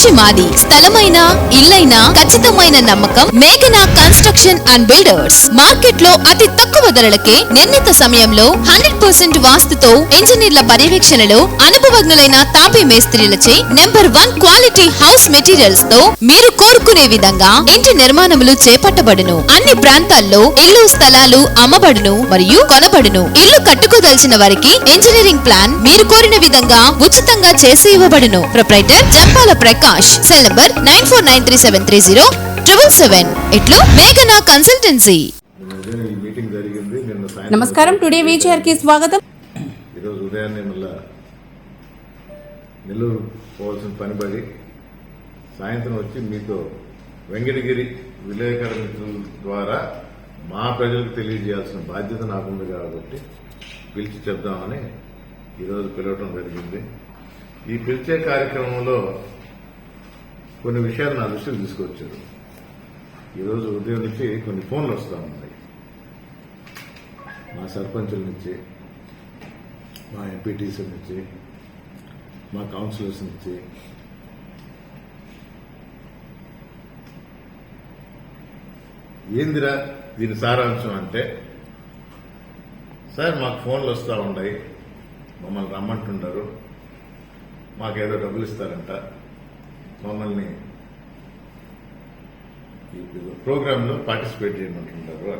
కృషి మాది. స్థలమైన ఇల్లైన ఖచ్చితమైన నమ్మకం మేఘనా కన్స్ట్రక్షన్ అండ్ బిల్డర్స్. మార్కెట్లో అతి తక్కువ ధరలకే నిర్ణీత సమయంలో హండ్రెడ్ పర్సెంట్ వాస్తుతో ఇంజనీర్ల పర్యవేక్షణలో అనుభవజ్ఞులైన తాపీ మేస్త్రీలచే నెంబర్ వన్ క్వాలిటీ హౌస్ మెటీరియల్స్తో మీరు కోరుకునే విధంగా ఇంటి నిర్మాణములు చేపట్టబడును. అన్ని ప్రాంతాల్లో ఇల్లు స్థలాలు అమ్మబడును మరియు కొనబడును. ఇల్లు కట్టుకోదలిచిన వారికి ఇంజనీరింగ్ ప్లాన్ మీరు కోరిన విధంగా ఉచితంగా చేసి ఇవ్వబడును. Proprietor Jampala Prakash cell number nine four nine three seven three zero triple seven. ఇట్లు మేఘనా కన్సల్టెన్సీ. నమస్కారం టుడే వీచర్కి స్వాగతం. ఈరోజు ఉదయాన్నే మళ్ళా నెల్లూరు పోవాల్సిన పని పడి సాయంత్రం వచ్చి మీతో వెంకటగిరి విలేకరుల మిత్రుల ద్వారా మా ప్రజలకు తెలియజేయాల్సిన బాధ్యత నాకుంది కాబట్టి పిలిచి చెప్దామని ఈరోజు పిలవటం జరిగింది. ఈ పిలిచే కార్యక్రమంలో కొన్ని విషయాలు నా దృష్టికి తీసుకొచ్చారు. ఈరోజు ఉదయం నుంచి కొన్ని ఫోన్లు వస్తూ ఉన్నాయి. మా సర్పంచుల నుంచి మా ఎంపీటీసీ నుంచి మా కౌన్సిలర్స్ నుంచి ఏందిరా దీని సారాంశం అంటే సార్ మాకు ఫోన్లు వస్తూ ఉన్నాయి మమ్మల్ని రమ్మంటుంటారు. మాకేదో డబ్బులు ఇస్తారంట. మమ్మల్ని ప్రోగ్రాంలో పార్టిసిపేట్ చేయమంటుంటారు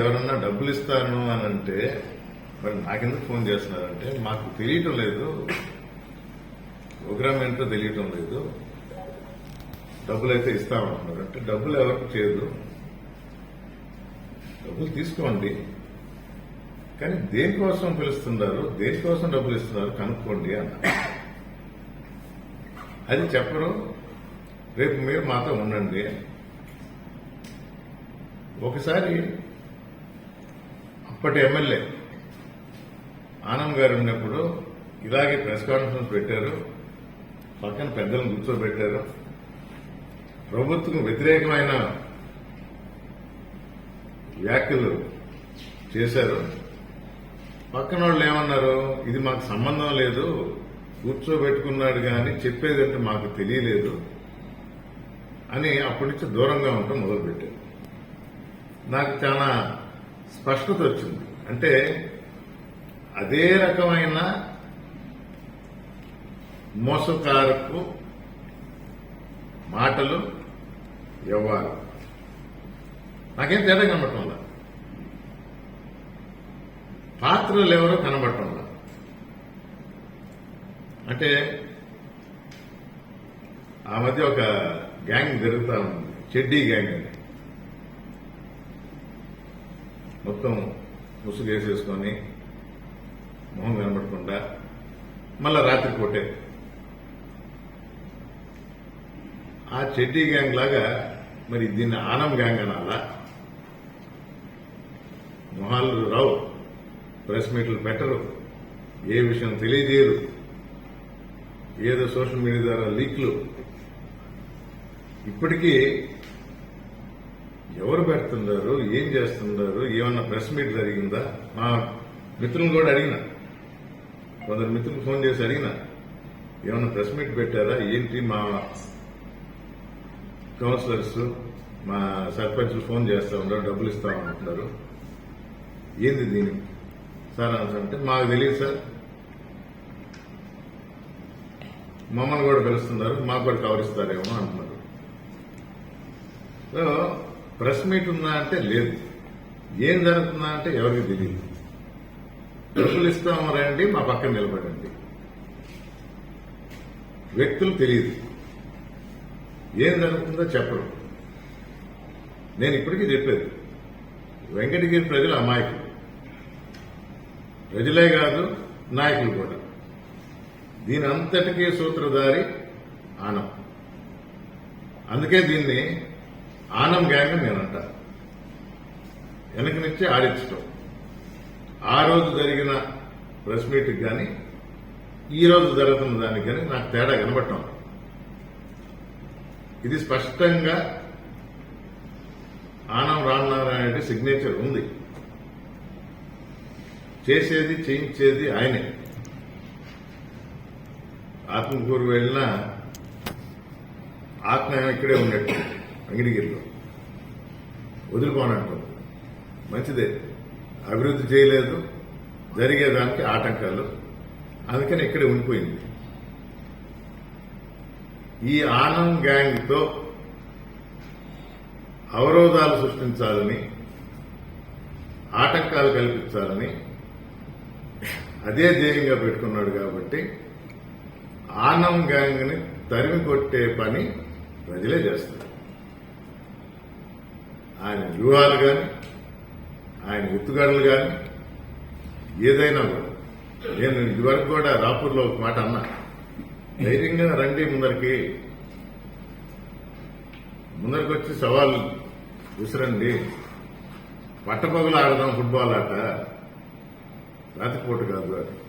ఎవరన్నా డబ్బులు ఇస్తాను అని అంటే మరి నాకెందుకు ఫోన్ చేస్తున్నారంటే మాకు తెలియటం లేదు. ప్రోగ్రామ్ ఏంటో తెలియటం లేదు. డబ్బులు అయితే ఇస్తామంటున్నారు. అంటే డబ్బులు ఎవరికి చేయదు డబ్బులు తీసుకోండి. కానీ దేనికోసం పిలుస్తున్నారు? దేనికోసం డబ్బులు ఇస్తున్నారు? కనుక్కోండి అన్న అది చెప్పరు. రేపు మీరు మాతో ఉండండి. ఒకసారి అప్పటి ఎమ్మెల్యే ఆనంద్ గారు ఉన్నప్పుడు ఇలాగే ప్రెస్ కాన్ఫరెన్స్ పెట్టారు. పక్కన పెద్దలను కూర్చోబెట్టారు. ప్రభుత్వం వ్యతిరేకమైన వ్యాఖ్యలు చేశారు. పక్కన వాళ్ళు ఏమన్నారు? ఇది మాకు సంబంధం లేదు. కూర్చోబెట్టుకున్నాడు కానీ చెప్పేదంటే మాకు తెలియలేదు అని అప్పటి నుంచి దూరంగా ఉండటం మొదలుపెట్టారు. నాకు చాలా స్పష్టత వచ్చింది. అంటే అదే రకమైన మోసకారకు మాటలు వ్యవహారం నాకేం తేడా కనబడటంలా పాత్రలు ఎవరో కనబడటంలా అంటే ఆ మధ్య ఒక గ్యాంగ్ జరుగుతా ఉంది. చెడ్డీ గ్యాంగ్ అని మొత్తం ముసుగు వేసేసుకొని మొహం కనబడకుండా మళ్ళా రాత్రి కొట్టే ఆ చెడ్డీ గ్యాంగ్ లాగా మరి దీన్ని ఆనం గ్యాంగ్ అనాలా? మొహాలు రావు. ప్రెస్ మీట్లు పెట్టరు. ఏ విషయం తెలియజేయరు. ఏదో సోషల్ మీడియా ద్వారా లీక్లు. ఇప్పటికీ ఎవరు పెడుతున్నారు? ఏం చేస్తున్నారు? ఏమన్నా ప్రెస్ మీట్ జరిగిందా? మా మిత్రులను కూడా అడిగిన. కొందరు మిత్రులు ఫోన్ చేసి అడిగిన. ఏమన్నా ప్రెస్ మీట్ పెట్టారా? ఏంటి మా కౌన్సిలర్స్ మా సర్పంచ్లు ఫోన్ చేస్తా ఉంటారు డబ్బులు ఇస్తా ఉంటున్నారు. ఏంది దీని సార్ అంటే మాకు తెలియదు సార్. మమ్మల్ని కూడా పిలుస్తున్నారు మాకు కూడా కవర్ ఇస్తారేమో అంటున్నారు. సో ప్రెస్ మీట్ ఉందా అంటే లేదు. ఏం జరుగుతుందా అంటే ఎవరికి తెలియదు. డబ్బులు ఇస్తాము రండి మా పక్కన నిలబడండి. వ్యక్తులు తెలియదు. ఏం జరుగుతుందో చెప్పరు నేను ఇప్పటికీ చెప్పేది. వెంకటగిరి ప్రజలు అమాయకులు. ప్రజలే కాదు నాయకులు కూడా. దీని అంతటికీ సూత్రధారి ఆనం. అందుకే దీన్ని ఆనం గ్యాంగ్ నేను అంటా వెనక నుంచి ఆడించడం ఆ రోజు జరిగిన ప్రెస్ మీట్కి కానీ ఈ రోజు జరుగుతున్న దానికి కానీ నాకు తేడా కనబడటం. ఇది స్పష్టంగా ఆనం రామనారాయణ సిగ్నేచర్ ఉంది. చేసేది చేయించేది ఆయనే. ఆత్మకూరు వెళ్ళినా ఆత్మ ఏమో ఇక్కడే ఉన్నట్టు అంగిడిగిరిలో. వదిలిపోనట్టు మంచిదే. అభివృద్ధి చేయలేదు. జరిగేదానికి ఆటంకాలు. అందుకని ఇక్కడే ఉండిపోయింది. ఈ ఆనంద్ గ్యాంగ్తో అవరోధాలు సృష్టించాలని ఆటంకాలు కల్పించాలని అదే ధ్యేయంగా పెట్టుకున్నాడు కాబట్టి ఆనం గ్యాంగ్ని తరిమి కొట్టే పని ప్రజలే చేస్తారు. ఆయన వ్యూహాలు కానీ ఆయన ఎత్తుగడలు కానీ ఏదైనా కూడా. నేను ఇదివరకు కూడా రాపూర్లో ఒక మాట అన్నా. ధైర్యంగా రండి ముందరికి. ముందరికి వచ్చి సవాల్ విసిరండి. పట్టపగలు ఆడదాం ఫుట్బాల్ ఆట. రాత్రిపూట కాదు అది.